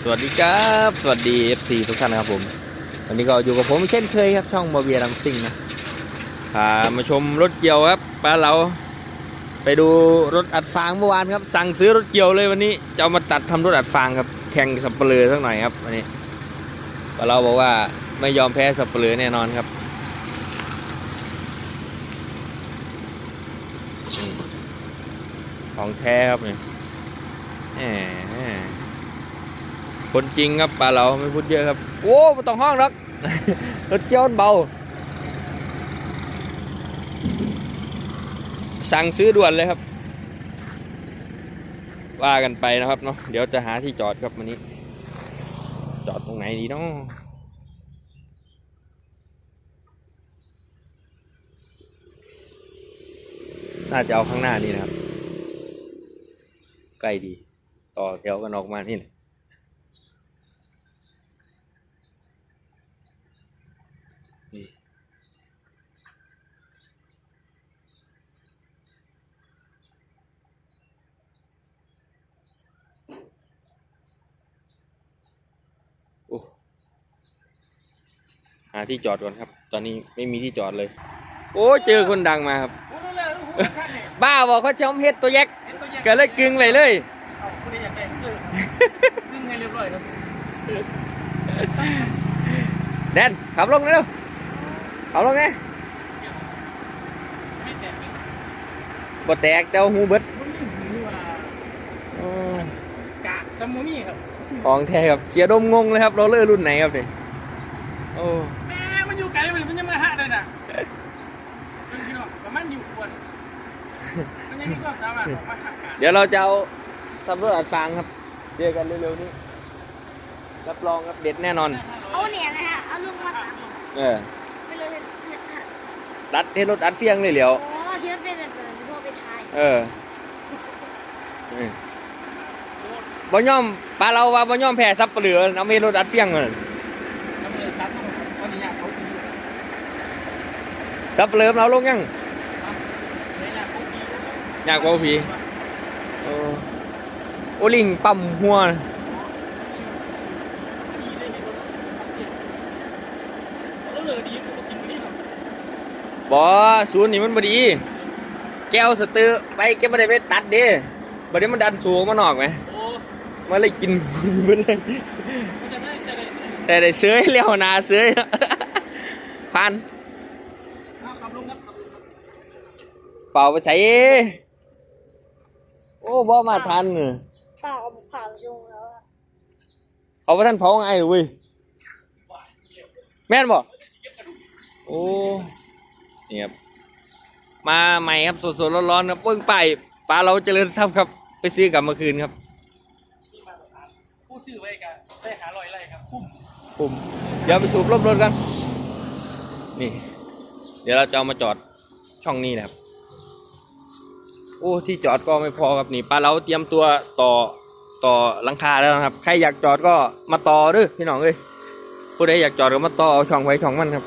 สวัสดีครับ สวัสดี FC ทุกท่านนะครับผม วันนี้ก็อยู่กับผมเช่นเคยครับ ช่องมาเบียรัมซิงนะพามาชมรถเกี่ยวครับป้าเราไปดูรถอัดฟางเมื่อวานครับ สั่งซื้อรถเกี่ยวเลยวันนี้จะเอามาตัดทำรถอัดฟางครับแข่งสับเปลือสักหน่อยครับวันนี้ป้าเราบอกว่าไม่ยอมแพ้สับเปลือแน่นอนครับของแท้ครับเนี่ย คนจริงครับปลาเราไม่พูดเยอะครับ โอ้ไม่ต้องห้องหรอกรถเกี่ยวเบา สั่งซื้อด่วนเลยครับ ว่ากันไปนะครับเนาะเดี๋ยวจะหาที่จอดครับวันนี้ จอดตรงไหนดีเนาะน่าจะเอาข้างหน้านี่นะครับ ใกล้ดี ต่อแถวกันออกมานี่นะาที่จอดก่อนครับ ตอนนี้ไม่มีที่จอดเลย โอ้เจอคนดังมาครับพูดเลยหูชันเนี่ยบ้าบอกเขาชมเฮ็ดตัวแยกเห็นตัวแยกก็เลยกึงไปเลยเอาคุณได้อยากได้เออดึงให้เรียบร้อยครับแดนขับลงเร็วขับลงไงไม่แตกเลยบ่แตกแต่ว่าหูเบิดมันมีหูว่าอืมกากสมุนี่ครับของแท้ครับเจียดมงงเลยครับโรลเลอร์รุ่นไหนครับเนี่ยโอ้ เลยน่ะมันพี่น้องประมาณอยู่ควรมันยังมีความสามารถของมาหาการเดี๋ยวเราจะเอาทำรถอัดฟางครับเจอกันเร็วๆนี้รับรองครับเด็ดแน่นอน เอาเนี่ยนะฮะ เอาลูกมาตัดเออไปเลยเนี่ยรัดให้รถอัดเฟียงเลยเหลียว อ๋อที่มันเป็นแบบนั้นที่พ่อไปถ่ายเออเออบ่ยอมปลาเราว่าบ่ยอมแพ้ซับเปลือเอาไม่รถอัดเฟียงเลย แล้วมันตัดตรงวันนี้อยากเขาดี ซับเปลือเราลงยังเนี่ยอยากเขาดีอยากว่าผีโอ้โอลิงปั๊มหัวแล้วเลยดีก็กินไปนี่ครับบ่ศูนย์นี่มันบ่ดี แก้วสตือไปแกบ่ได้ไปตัดเด้บ่ได้มันดันสูงมานอกไหมโอ้มาเลยกินเบิดเลยมันจะไม่ใส่อะไรใส่แต่ได้เสยแล้วนาเสยพัน เอาขับลงครับขับลงครับ เป่าไปใส่โอ้บ่มาทันเนอะเปล่าเอาข่าวชงแล้วอะเอาไปท่านเผาไงเว้ยแม่นบ่โอ้นี่ครับมาใหม่ครับสดๆร้อนๆครับเพิ่งไปปลาเราเจริญทรัพย์ครับ ไปซื้อกลับเมื่อคืนครับนี่มาตรฐานผู้ซื้อไว้กันได้หาลอยไรครับคุ้มผมเดี๋ยวไปสูบรถรถกันนี่ เดี๋ยวเราจะเอามาจอดช่องนี้นะครับ โอ้ที่จอดก็ไม่พอครับนี่ปลาเราเตรียมตัวต่อต่อหลังคาแล้วนะครับ ใครอยากจอดก็มาต่อเด้อพี่น้องเอ้ยผู้ใดอยากจอดก็มาต่อเอาช่องไว้ช่องมันครับ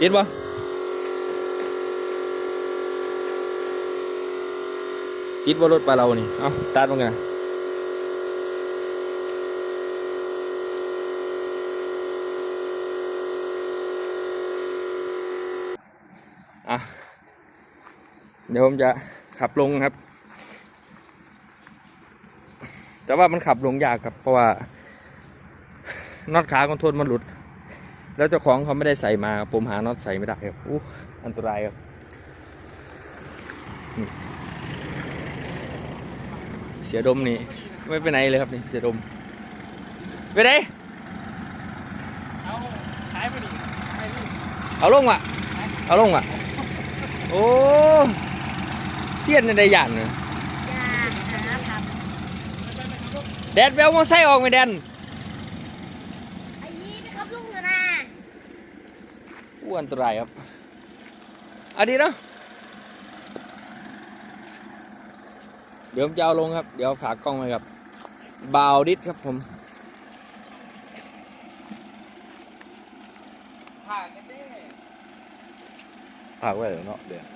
ติดปะติดว่ารถปลาเรานี่ เอาตัดลงกันนะอะ เดี๋ยวผมจะขับลงครับ แต่ว่ามันขับลงยากครับเพราะว่าน็อตขาคอนโทรลมันหลุด แล้วเจ้าของเขาไม่ได้ใส่มา ผมหาน็อตใส่ไม่ได้ครับอู้อันตรายครับนี่เสียดมนี่ไม่ไปไหนเลยครับนี่เสียดมไปไหนเอาขายไปดิขายดิเอาลงว่ะเอาลงว่ะโอ้ เสียนในใดหยันเนอะอย่าหาครับแดดแววมอไซค์ออกไหมแดนไอ้นี่ไปครับลุงเถอะนะอู้อันตรายครับอันนี้เนาะเดี๋ยวผมจะเอาลงครับ เดี๋ยวฝากกล้องไว้ครับบาวดิสครับผมผ่านกันเด้ฝากไว้เนาะเดี๋ยว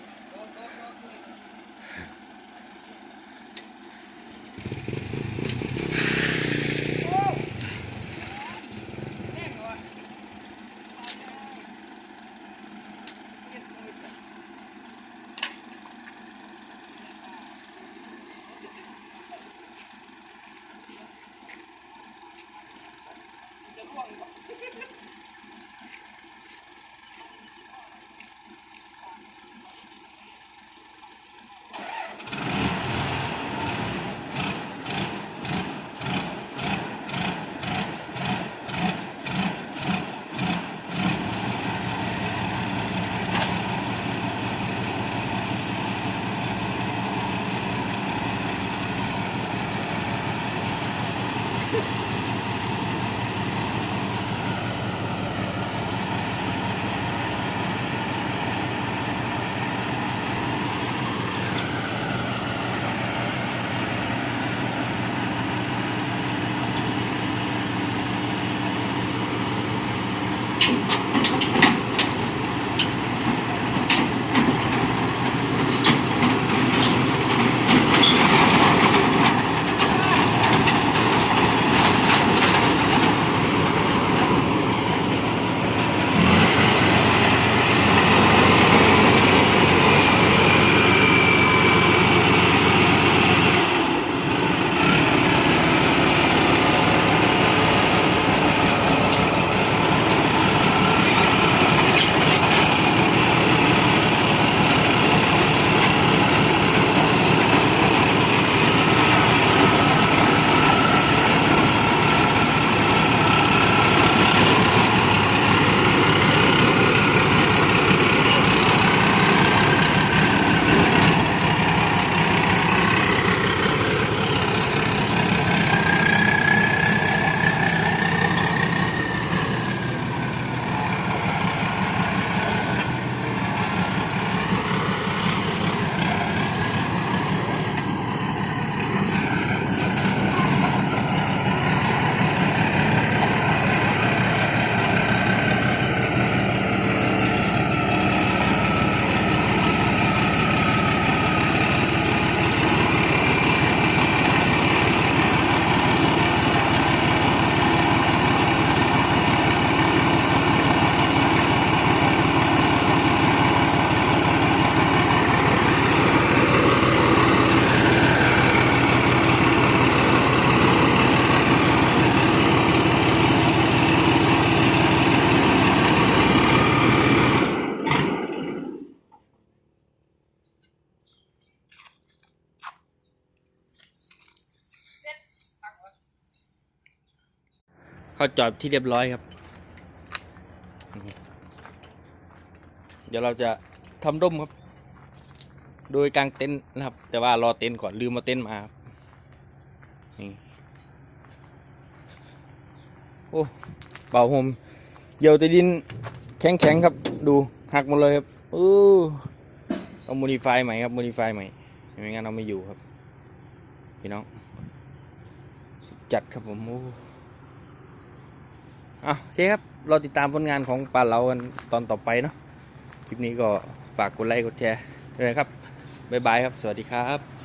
เข้าจอดที่เรียบร้อยครับ เดี๋ยวเราจะทำร่มครับ โดยกางเต็นท์นะครับ แต่ว่ารอเต็นท์ก่อนลืมมาเต็นท์มาครับนี่โอ้เป่าโฮมเหยี่ยวแตดินแข็งแข็งๆครับ ดูหักหมดเลยครับเออเอาโมดิฟายใหม่ครับโมดิฟายใหม่ไม่งั้นเอาไม่อยู่ครับ พี่น้อง จัดครับผมโอ้ อะโอเคครับ เราติดตามผลงานของปลาเรากันตอนต่อไปเนาะ คลิปนี้ก็ฝากกดไลค์กดแชร์ด้วยนะครับ บ๊ายบายครับ สวัสดีครับ